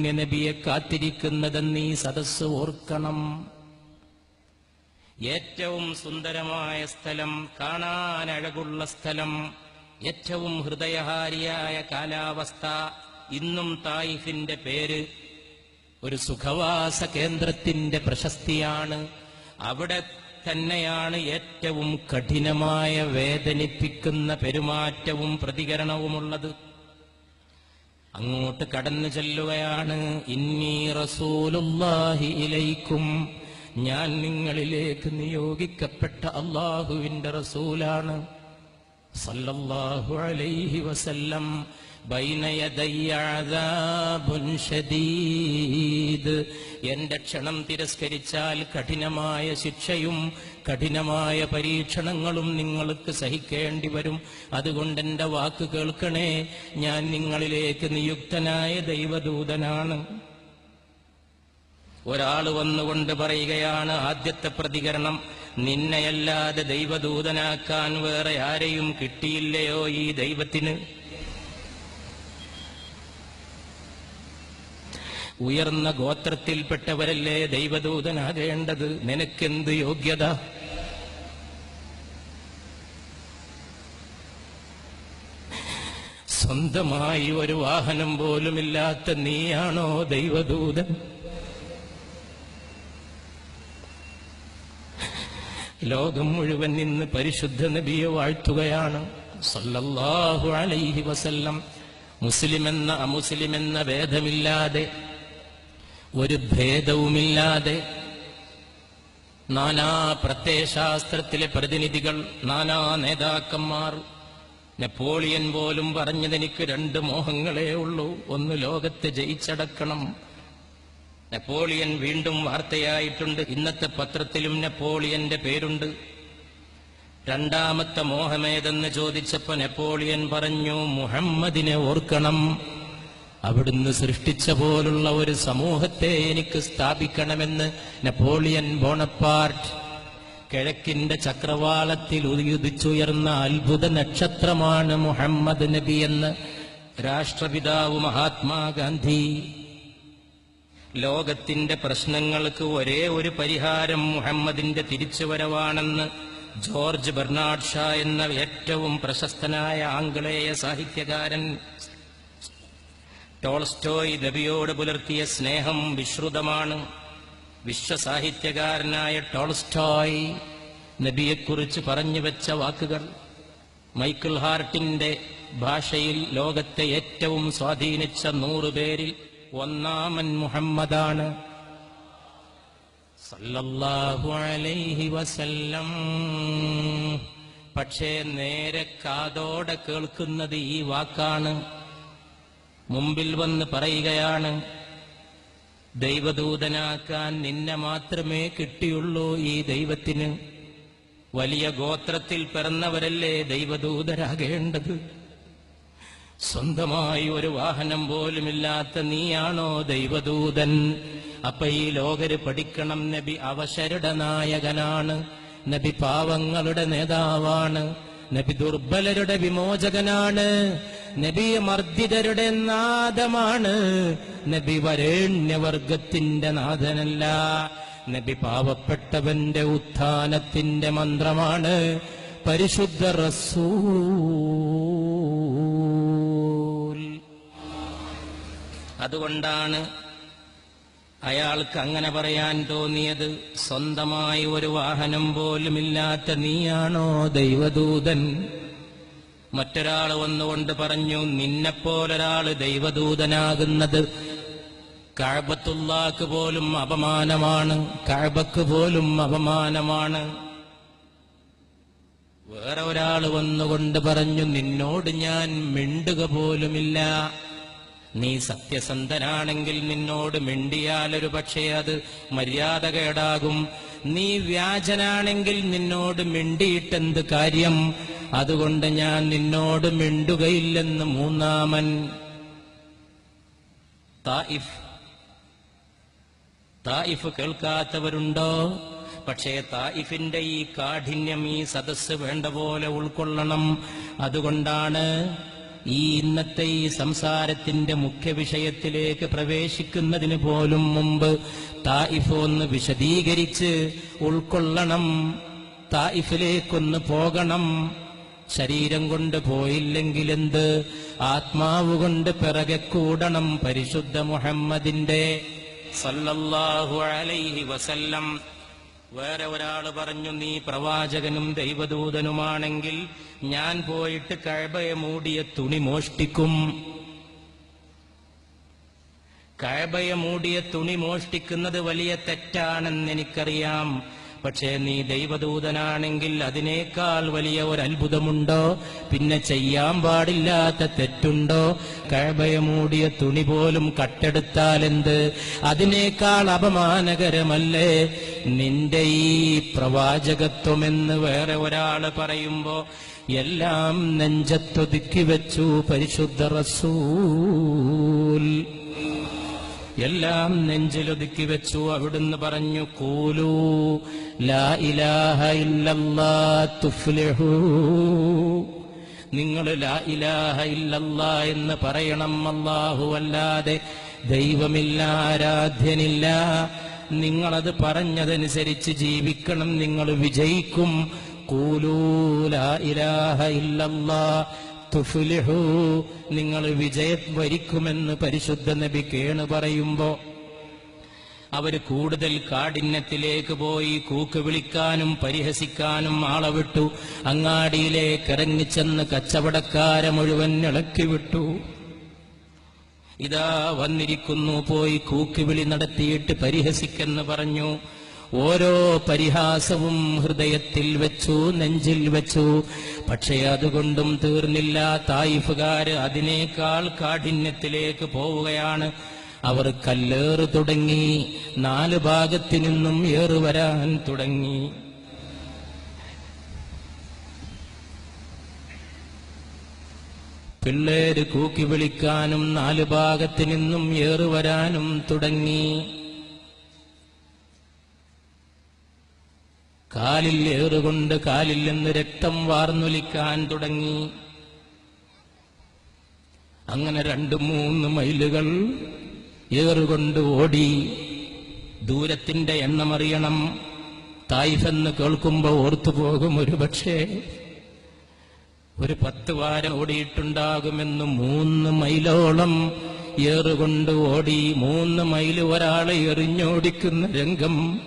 നബിയെ കാത്തിരിക്കുന്നതെന്ന് ഈ സദസ് ഓർക്കണം. ഏറ്റവും സുന്ദരമായ സ്ഥലം കാണാൻ അഴകുള്ള സ്ഥലം ഏറ്റവും ഹൃദയഹാരിയായ കാലാവസ്ഥ ഇന്നും തായിഫിന്റെ പേര് ഒരു സുഖവാസ കേന്ദ്രത്തിന്റെ പ്രശസ്തിയാണ്. അവിടെ തന്നെയാണ് ഏറ്റവും കഠിനമായ വേദനിപ്പിക്കുന്ന പെരുമാറ്റവും പ്രതികരണവുമുള്ളത്. അങ്ങോട്ട് കടന്നു ചെല്ലുകയാണ്. ഇന്നി റസൂലുല്ലാഹി ഇലൈക്കും. ഞാൻ നിങ്ങളിലേക്ക് നിയോഗിക്കപ്പെട്ട അള്ളാഹുവിന്റെ റസൂലാണ്. സല്ലല്ലാഹു അലൈഹി വസല്ലം. എന്റെ ക്ഷണം തിരസ്കരിച്ചാൽ കഠിനമായ ശിക്ഷയും കഠിനമായ പരീക്ഷണങ്ങളും നിങ്ങൾക്ക് സഹിക്കേണ്ടി വരും. അതുകൊണ്ട് എന്റെ വാക്ക് കേൾക്കണേ ഞാൻ നിങ്ങളിലേക്ക് നിയുക്തനായ ദൈവദൂതനാണ്. ഒരാൾ വന്നുകൊണ്ട് പറയുകയാണ് ആദ്യത്തെ പ്രതികരണം നിന്നെയല്ലാതെ ദൈവദൂതനാക്കാൻ വേറെ ആരെയും കിട്ടിയില്ലയോ ഈ ദൈവത്തിന്? ഉയർന്ന ഗോത്രത്തിൽപ്പെട്ടവരല്ലേ ദൈവദൂതനാകേണ്ടത്? നിനക്കെന്ത് യോഗ്യത? സ്വന്തമായി ഒരു വാഹനം പോലുമില്ലാത്ത നീയാണോ ദൈവദൂതൻ? ലോകം മുഴുവൻ ഇന്ന് പരിശുദ്ധ നബിയെ വാഴ്ത്തുകയാണ്. സല്ലല്ലാഹു അലൈഹി വസല്ലം. മുസ്ലിമെന്ന അമുസ്ലിമെന്ന ഭേദമില്ലാതെ ഒരു ഭേദവുമില്ലാതെ നാനാ പ്രത്യയശാസ്ത്രത്തിലെ പ്രതിനിധികൾ നാനാ നേതാക്കന്മാർ നെപ്പോളിയൻ പോലും പറഞ്ഞതെനിക്ക് രണ്ട് മോഹങ്ങളേ ഉള്ളൂ. ഒന്ന് ലോകത്തെ ജയിച്ചടക്കണം. നെപ്പോളിയൻ വീണ്ടും വാർത്തയായിട്ടുണ്ട്. ഇന്നത്തെ പത്രത്തിലും നെപ്പോളിയന്റെ പേരുണ്ട്. രണ്ടാമത്തെ മോഹമേതെന്ന് ചോദിച്ചപ്പോ നെപ്പോളിയൻ പറഞ്ഞു മുഹമ്മദിനെ ഓർക്കണം. അവിടുന്ന് സൃഷ്ടിച്ച പോലുള്ള ഒരു സമൂഹത്തെ എനിക്ക് സ്ഥാപിക്കണമെന്ന് നെപ്പോളിയൻ ബോണപ്പാർട്ട് കിഴക്കിന്റെ ചക്രവാളത്തിൽ ഉദിച്ചുയർന്ന അത്ഭുത നക്ഷത്രമാണ് മുഹമ്മദ് നബി എന്ന് രാഷ്ട്രപിതാവ് മഹാത്മാഗാന്ധി. ലോകത്തിന്റെ പ്രശ്നങ്ങൾക്ക് ഒരേ ഒരു പരിഹാരം മുഹമ്മദിന്റെ തിരിച്ചുവരവാണെന്ന് ജോർജ് ബെർണാഡ് ഷാ എന്ന ഏറ്റവും പ്രശസ്തനായ ആംഗ്ലേയ സാഹിത്യകാരൻ ടോൾസ്റ്റോയ് നബിയോട് പുലർത്തിയ സ്നേഹം വിശ്രുതമാണ്. വിശ്വസാഹിത്യകാരനായ ടോൾസ്റ്റോയ് നബിയെക്കുറിച്ച് പറഞ്ഞു വെച്ച വാക്കുകൾ മൈക്കിൾ ഹാർട്ടിന്റെ ഭാഷയിൽ ലോകത്തെ ഏറ്റവും സ്വാധീനിച്ച നൂറുപേരിൽ ഒന്നാമൻ മുഹമ്മദാണ്. അലൈഹി വസല്ലം. പക്ഷേ നേരെ കാതോടെ കേൾക്കുന്നത് ഈ വാക്കാണ്. മുമ്പിൽ വന്ന് പറയുകയാണ് ദൈവദൂതനാക്കാൻ നിന്നെ മാത്രമേ കിട്ടിയുള്ളൂ ഈ ദൈവത്തിന്. വലിയ ഗോത്രത്തിൽ പിറന്നവരല്ലേ ദൈവദൂതരാകേണ്ടത്? സ്വന്തമായി ഒരു വാഹനം പോലുമില്ലാത്ത നീയാണോ ദൈവദൂതൻ? അപ്പൊ ഈ ലോകര് പഠിക്കണം നബി അവശരുടെ നായകനാണ് നബി പാവങ്ങളുടെ നേതാവാണ്. നബി ദുർബലരുടെ വിമോചകനാണ്. നബി മർദ്ദിതരുടെ നാദമാണ്. നബി വരേണ്യവർഗത്തിന്റെ നാഥനല്ല. നബി പാവപ്പെട്ടവന്റെ ഉത്ഥാനത്തിന്റെ മന്ത്രമാണ്. പരിശുദ്ധ റസൂൽ. അതുകൊണ്ടാണ് അയാൾക്ക് അങ്ങനെ പറയാൻ തോന്നിയത് സ്വന്തമായി ഒരു വാഹനം പോലുമില്ലാത്ത നീയാണോ ദൈവദൂതൻ? മറ്റൊരാൾ വന്നുകൊണ്ട് പറഞ്ഞു നിന്നെപ്പോലൊരാൾ ദൈവദൂതനാകുന്നത് കഴബത്തുള്ളാക്ക് പോലും അപമാനമാണ് കഴബക്ക് പോലും അപമാനമാണ്. വേറെ ഒരാൾ വന്നുകൊണ്ട് പറഞ്ഞു നിന്നോട് ഞാൻ മിണ്ടുക പോലുമില്ല. നീ സത്യസന്ധനാണെങ്കിൽ നിന്നോട് മിണ്ടിയാലൊരു പക്ഷേ അത് മര്യാദ കേടാകും നീ വ്യാജനാണെങ്കിൽ നിന്നോട് മിണ്ടിയിട്ടെന്ത് കാര്യം? അതുകൊണ്ട് ഞാൻ നിന്നോട് മിണ്ടുകയില്ലെന്ന് മൂന്നാമൻ. തായിഫ് തായിഫ് കേൾക്കാത്തവരുണ്ടോ? പക്ഷേ തായിഫിന്റെ ഈ കാഠിന്യം ഈ സദസ്സ് വേണ്ട പോലെ ഉൾക്കൊള്ളണം. അതുകൊണ്ടാണ് ഈ ഇന്നത്തെ ഈ സംസാരത്തിന്റെ മുഖ്യ വിഷയത്തിലേക്ക് പ്രവേശിക്കുന്നതിന് പോലും മുമ്പ് തായിഫ് ഒന്ന് വിശദീകരിച്ച് ഉൾക്കൊള്ളണം തായിഫിലേക്കൊന്ന് പോകണം. ശരീരം കൊണ്ട് പോയില്ലെങ്കിൽ എന്ത്? ആത്മാവ് കൊണ്ട് പിറകെ കൂടണം പരിശുദ്ധ മുഹമ്മദിന്റെ. സല്ലല്ലാഹു അലൈഹി വസല്ലം. വേറെ ഒരാൾ പറഞ്ഞു നീ പ്രവാചകനും ദൈവദൂതനുമാണെങ്കിൽ ഞാൻ പോയിട്ട് കഴബയെ മൂടിയ തുണി മോഷ്ടിക്കും. കഴബയെ മൂടിയ തുണി മോഷ്ടിക്കുന്നത് വലിയ തെറ്റാണെന്ന് എനിക്കറിയാം. പക്ഷേ നീ ദൈവദൂതനാണെങ്കിൽ അതിനേക്കാൾ വലിയ ഒരു അത്ഭുതമുണ്ടോ പിന്നെ ചെയ്യാൻ പാടില്ലാത്ത തെറ്റുണ്ടോ? കഴബയമൂടിയ തുണി പോലും കട്ടെടുത്താലെന്ത്? അതിനേക്കാൾ അപമാനകരമല്ലേ? നിന്റെ ഈ പ്രവാചകത്വമെന്ന് വേറെ ഒരാൾ പറയുമ്പോ എല്ലാം നെഞ്ചത്തൊതുക്കി വെച്ചു പരിശുദ്ധ റസൂൽ. എല്ലാം നെഞ്ചിലൊതുക്കി വെച്ചു അവിടുന്ന് പറഞ്ഞു കൂലൂ ലാ ഇലാഹ ഇല്ലല്ലാ നിങ്ങൾ ലാ ഇലാഹ ഇല്ലല്ലാ എന്ന് പറയണം അല്ലാഹു അല്ലാതെ ദൈവമില്ല ആരാധ്യനില്ല. നിങ്ങളത് പറഞ്ഞതനുസരിച്ച് ജീവിക്കണം നിങ്ങൾ വിജയിക്കും. കൂലൂ ലാ ഇലാഹ ഇല്ലല്ലാ തുഫ്ലിഹൂ നിങ്ങൾ വിജയം വരിക്കുമെന്ന് പരിശുദ്ധ നബി കേണ് പറയുമ്പോ അവർ കൂടുതൽ കാഠിന്യത്തിലേക്ക് പോയി കൂക്ക് വിളിക്കാനും പരിഹസിക്കാനും ആളെ വിട്ടു അങ്ങാടിയിലേക്ക് ഇറങ്ങിച്ചെന്ന് കച്ചവടക്കാരെ മുഴുവൻ ഇളക്കി വിട്ടു. ഇതാ വന്നിരിക്കുന്നു പോയി കൂക്കുവിളി നടത്തിയിട്ട് പരിഹസിക്കെന്ന് പറഞ്ഞു. ഓരോ പരിഹാസവും ഹൃദയത്തിൽ വെച്ചു നെഞ്ചിൽ വെച്ചു. പക്ഷേ അതുകൊണ്ടും തീർന്നില്ല. തായിഫുകാര് അതിനേക്കാൾ കാഠിന്യത്തിലേക്ക് പോവുകയാണ്. അവർ കല്ലേറ് തുടങ്ങി നാല് ഭാഗത്തു നിന്നും ഏറുവരാൻ തുടങ്ങി. പിള്ളേര് കൂക്കി വിളിക്കാനും നാല് ഭാഗത്തു നിന്നും ഏറുവരാനും തുടങ്ങി. കാലിൽ ഏറുകൊണ്ട് കാലിൽ നിന്ന് രക്തം വാർന്നൊലിക്കാൻ തുടങ്ങി. അങ്ങനെ രണ്ട് മൂന്ന് മൈലുകൾ ഏറുകൊണ്ട് ഓടി. ദൂരത്തിന്റെ എണ്ണമറിയണം തായിഫെന്ന് കേൾക്കുമ്പോ ഓർത്തുപോകും ഒരു പക്ഷേ ഒരു പത്ത് വാരം ഓടിയിട്ടുണ്ടാകുമെന്ന് മൂന്ന് മൈലോളം ഏറുകൊണ്ട് ഓടി. മൂന്ന് മൈൽ ഒരാളെ എറിഞ്ഞോടിക്കുന്ന രംഗം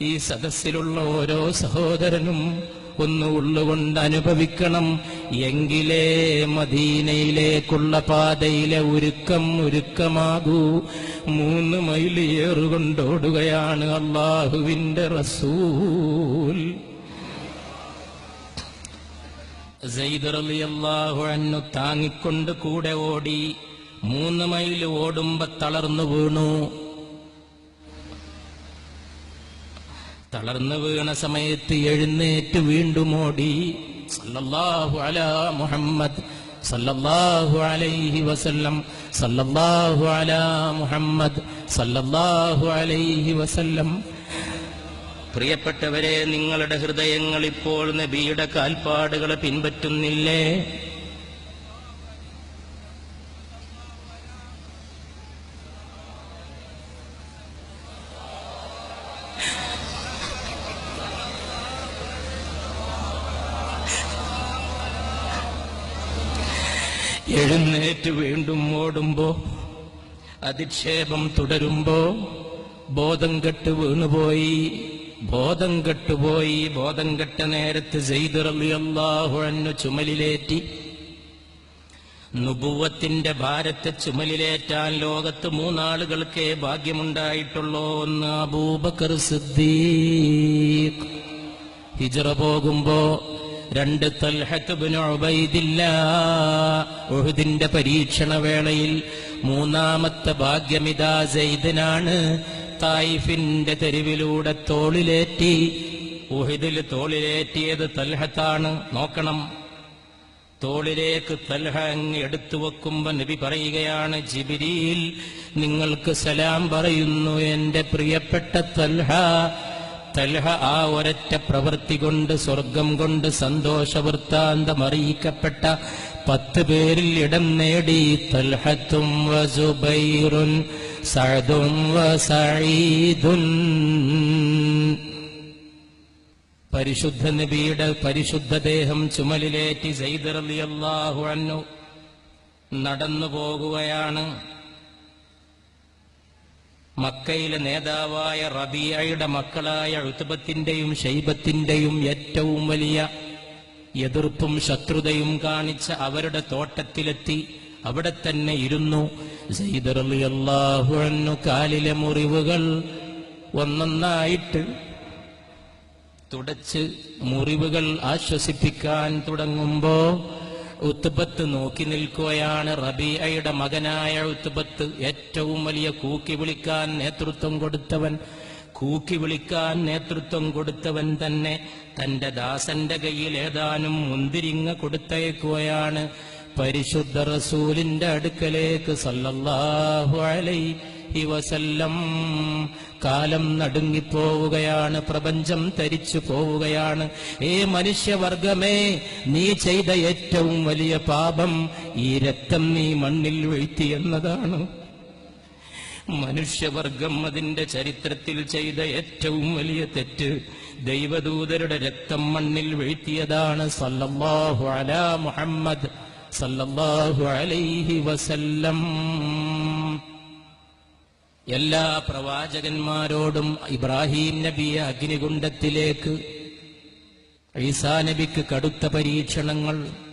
ഈ സദസ്സിലുള്ള ഓരോ സഹോദരനും ഒന്ന് ഉള്ളുകൊണ്ട് അനുഭവിക്കണം. എങ്കിലേ മദീനയിലേക്കുള്ള പാതയിലെ ഒരുക്കം ഒരുക്കമാകൂ. മൂന്ന് മൈൽ ഏറുകൊണ്ടോടുകയാണ് അള്ളാഹുവിന്റെ റസൂൽ. അൻഹു താങ്ങിക്കൊണ്ട് കൂടെ ഓടി മൂന്ന് മൈൽ ഓടുമ്പോ തളർന്നു വീണു. തളർന്നു വീണ സമയത്ത് എഴുന്നേറ്റ് വീണ്ടും ഓടി. സല്ലല്ലാഹു അലാ മുഹമ്മദ് സല്ലല്ലാഹു അലൈഹി വസല്ലം സല്ലല്ലാഹു അലാ മുഹമ്മദ് സല്ലല്ലാഹു അലൈഹി വസല്ലം. പ്രിയപ്പെട്ടവരെ നിങ്ങളുടെ ഹൃദയങ്ങൾ ഇപ്പോൾ നബിയുടെ കാൽപ്പാടുകളെ പിൻപറ്റുന്നില്ലേ? എഴുന്നേറ്റ് വീണ്ടും ഓടുമ്പോ അധിക്ഷേപം തുടരുമ്പോ ബോധം കെട്ട് വീണുപോയി ബോധം കെട്ടുപോയി ബോധം കെട്ട നേരത്ത് അള്ളാഹുഴന്നു ചുമലിലേറ്റി. നുപുവത്തിന്റെ ഭാരത്തെ ചുമലിലേറ്റാൻ ലോകത്ത് മൂന്നാളുകൾക്കേ ഭാഗ്യമുണ്ടായിട്ടുള്ളൂ എന്ന് അബൂബക്കർ സിദ്ദീഖ്. ഹിജറ പോകുമ്പോ രണ്ട് ഉഹുദിന്റെ പരീക്ഷണ വേളയിൽ മൂന്നാമത്തെ ഭാഗ്യമിതാ സെയ്ദനാണ് തായിഫിന്റെ തെരുവിലൂടെ തോളിലേറ്റി. ഉഹിദിൽ തോളിലേറ്റിയത് തൽഹത്താണ്. നോക്കണം. തോളിലേക്ക് തൽഹ അങ്ങ് എടുത്തു വെക്കുമ്പോ നബി പറയുകയാണ് ജിബിരിയിൽ നിങ്ങൾക്ക് സലാം പറയുന്നു എന്റെ പ്രിയപ്പെട്ട തൽഹ. തൽഹ ആ ഒരൊറ്റ പ്രവൃത്തി കൊണ്ട് സ്വർഗം കൊണ്ട് സന്തോഷവൃത്താന്തമറിയിക്കപ്പെട്ട പത്ത് പേരിൽ ഇടം നേടി തൽഹത്തും സഅദും പരിശുദ്ധ നബിയുടെ പരിശുദ്ധ ദേഹം ചുമലിലേറ്റി സൈദർ റളിയല്ലാഹു അൻഹു നടന്നു പോകുകയാണ് മക്കയിലെ നേതാവായ റബിയയുടെ മക്കളായ ഉത്തുബത്തിന്റെയും ഷൈബത്തിന്റെയും ഏറ്റവും വലിയ എതിർപ്പും ശത്രുതയും കാണിച്ച അവരുടെ തോട്ടത്തിലെത്തി അവിടെ തന്നെ ഇരുന്നു. അള്ളാഹുഴന്നു കാലിലെ മുറിവുകൾ ഒന്നൊന്നായിട്ട് തുടച്ച് മുറിവുകൾ ആശ്വസിപ്പിക്കാൻ തുടങ്ങുമ്പോ ഉത്തുബത്ത് നോക്കി നിൽക്കുകയാണ് റബിയയുടെ മകനായ ഉത്ബത്ത് ഏറ്റവും വലിയ കൂക്കി വിളിക്കാൻ നേതൃത്വം കൊടുത്തവൻ കൂക്കി വിളിക്കാൻ നേതൃത്വം കൊടുത്തവൻ തന്നെ തന്റെ ദാസന്റെ കയ്യിൽ ഏതാനും മുന്തിരിങ്ങ കൊടുത്തയക്കുകയാണ് പരിശുദ്ധ റസൂലിന്റെ അടുക്കലേക്ക് സല്ലല്ലാഹു അലൈഹി വസല്ലം. കാലം നടുങ്ങിപ്പോവുകയാണ് പ്രപഞ്ചം തരിച്ചു പോവുകയാണ്. ഏ മനുഷ്യവർഗമേ നീ ചെയ്ത ഏറ്റവും വലിയ പാപം ഈ രക്തം നീ മണ്ണിൽ വീഴ്ത്തി എന്നതാണ്. മനുഷ്യവർഗം അതിന്റെ ചരിത്രത്തിൽ ചെയ്ത ഏറ്റവും വലിയ തെറ്റ്. ദൈവദൂതരുടെ രക്തം മണ്ണിൽ വീഴ്ത്തിയതാണ്. സല്ലല്ലാഹു അലാ മുഹമ്മദ് സല്ലല്ലാഹു അലൈഹി വസല്ലം. എല്ലാ പ്രവാചകന്മാരോടും ഇബ്രാഹിം നബിയെ അഗ്നികുണ്ഡത്തിലേക്ക് ഈസാ നബിക്ക് കടുത്ത പരീക്ഷണങ്ങൾ